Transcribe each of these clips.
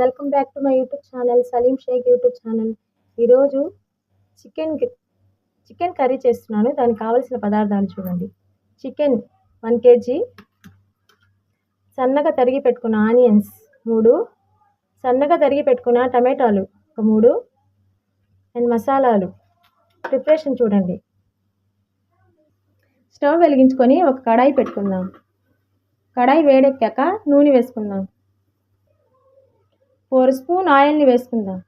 Welcome back to my YouTube channel Salim Shaik YouTube channel. ఈరోజు chicken chicken curry చేస్తున్నాను. దానికి కావలసిన పదార్థాలు చూడండి. Chicken one KG. సన్నగా తరిగి పెట్టుకున్న ఆనియన్స్ మూడు. సన్నగా తరిగి పెట్టుకున్న టమాటాలు ఒక మూడు. అండ్ మసాలాలు. ప్రిపరేషన్ చూడండి. స్టవ్ వెలిగించుకొని ఒక కడాయి పెట్టుకుందాం. కడాయి వేడెక్కాక నూనె వేసుకుందాం. ఫోర్ స్పూన్ ఆయిల్ని వేసుకుందాం.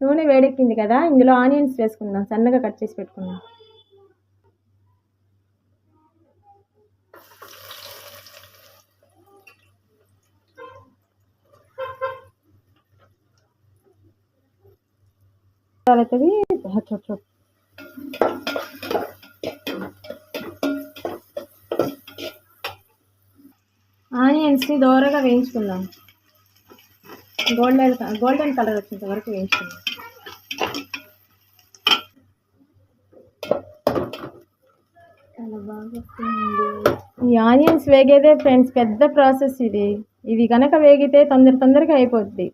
నూనె వేడెక్కింది కదా ఇందులో ఆనియన్స్ వేసుకుందాం. సన్నగా కట్ చేసి పెట్టుకుందాం. అవుతుంది ఆనియన్స్ని దోరగా వేయించుకుందాం. గోల్డెన్ గోల్డెన్ కలర్ వచ్చేంత వరకు వేయించుకుందాం. చాలా బాగా ఈ ఆనియన్స్ వేగేదే ఫ్రెండ్స్ పెద్ద ప్రాసెస్ ఇది. ఇది కనుక వేగితే తొందర తొందరగా అయిపోద్ది.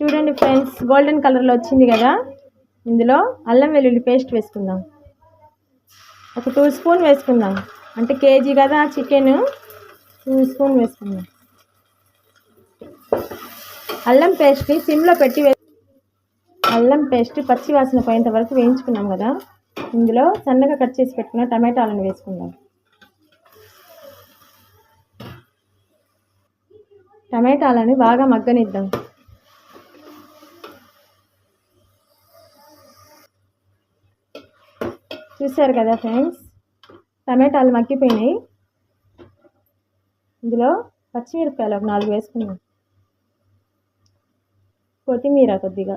చూడండి ఫ్రెండ్స్ గోల్డెన్ కలర్లో వచ్చింది కదా? ఇందులో అల్లం వెల్లుల్లి పేస్ట్ వేసుకుందాం. ఒక టూ స్పూన్ వేసుకుందాం. అంటే కేజీ కదా చికెన్. టూ స్పూన్ వేసుకుందాం. అల్లం పేస్ట్ని సిమ్లో పెట్టి అల్లం పేస్ట్ పచ్చి వాసన పోయేంత వరకు వేయించుకున్నాం కదా. ఇందులో సన్నగా కట్ చేసి పెట్టుకున్న టమాటాలను వేసుకుందాం. టమాటాలను బాగా మగ్గనిద్దాం. చూసారు కదా ఫ్రెండ్స్? టమాటాలు మగ్గిపోయినాయి. ఇందులో పచ్చిమిరపకాయలు ఒక నాలుగు వేసుకున్నాం. కొత్తిమీర కొద్దిగా.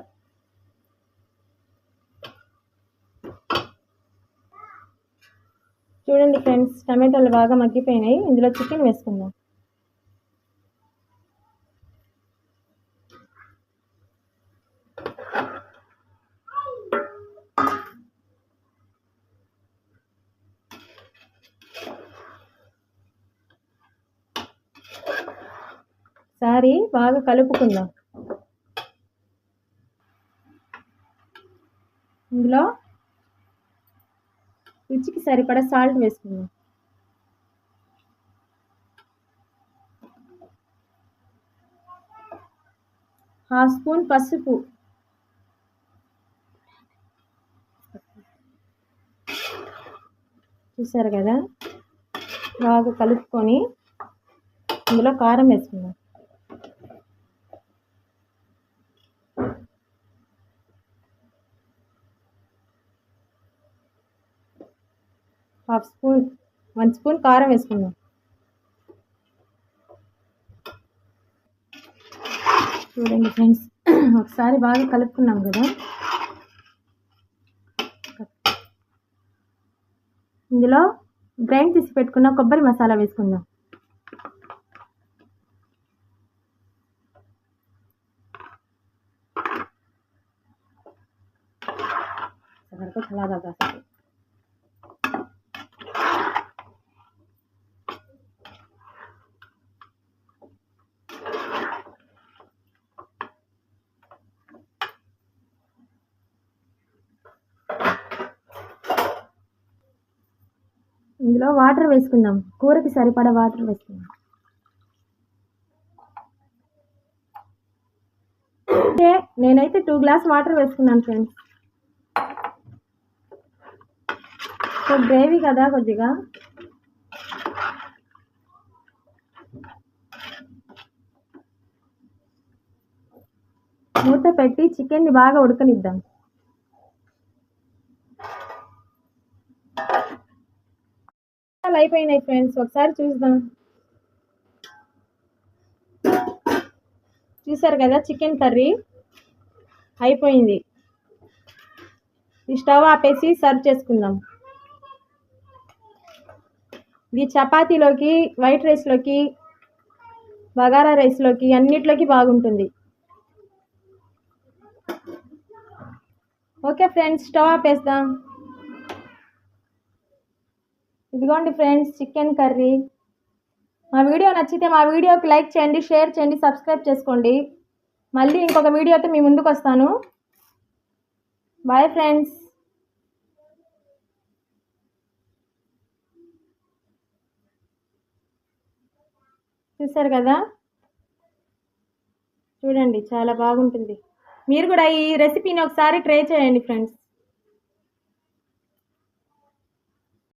చూడండి ఫ్రెండ్స్ టమాటాలు బాగా మగ్గిపోయినాయి. ఇందులో చికెన్ వేసుకుందాం. ఒకసారి బాగా కలుపుకుందాం. ఇందులో రుచికి సరిపడా సాల్ట్ వేసుకుందాం. హాఫ్ స్పూన్ పసుపు. చూసారు కదా? బాగా కలుపుకొని ఇందులో కారం వేసుకుందాం. హాఫ్ స్పూన్ వన్ స్పూన్ కారం వేసుకుందాం. చూడండి ఫ్రెండ్స్ ఒకసారి బాగా కలుపుకున్నాం కదా. ఇందులో గ్రైండ్ తీసి పెట్టుకున్న కొబ్బరి మసాలా వేసుకుందాం. చాలా బాగా ఇందులో వాటర్ వేసుకుందాం. కూరకి సరిపడ వాటర్ వేసుకుందాం. అంటే నేనైతే టూ గ్లాస్ వాటర్ వేసుకున్నాను ఫ్రెండ్స్ సో గ్రేవీ కదా కొద్దిగా. మూత పెట్టి చికెన్ని బాగా ఉడకనిద్దాం. అయిపోయినాయి ఫ్రెండ్స్. ఒకసారి చూద్దాం. చూసారు కదా చికెన్ కర్రీ? అయిపోయింది. ఈ స్టవ్ ఆపేసి సర్వ్ చేసుకుందాం. ఇది చపాతీలోకి వైట్ రైస్లోకి బగారా రైస్లోకి అన్నిట్లోకి బాగుంటుంది. ఓకే ఫ్రెండ్స్ స్టవ్ ఆపేద్దాం. ఇదిగోండి ఫ్రెండ్స్ చికెన్ కర్రీ. మా వీడియో నచ్చితే మా వీడియోకి లైక్ చేయండి షేర్ చేయండి సబ్స్క్రైబ్ చేసుకోండి. మళ్ళీ ఇంకొక వీడియోతో మీ ముందుకు వస్తాను. Bye friends. చూసారు కదా? చూడండి చాలా బాగుంటుంది. మీరు కూడా ఈ రెసిపీని ఒకసారి ట్రై చేయండి ఫ్రెండ్స్.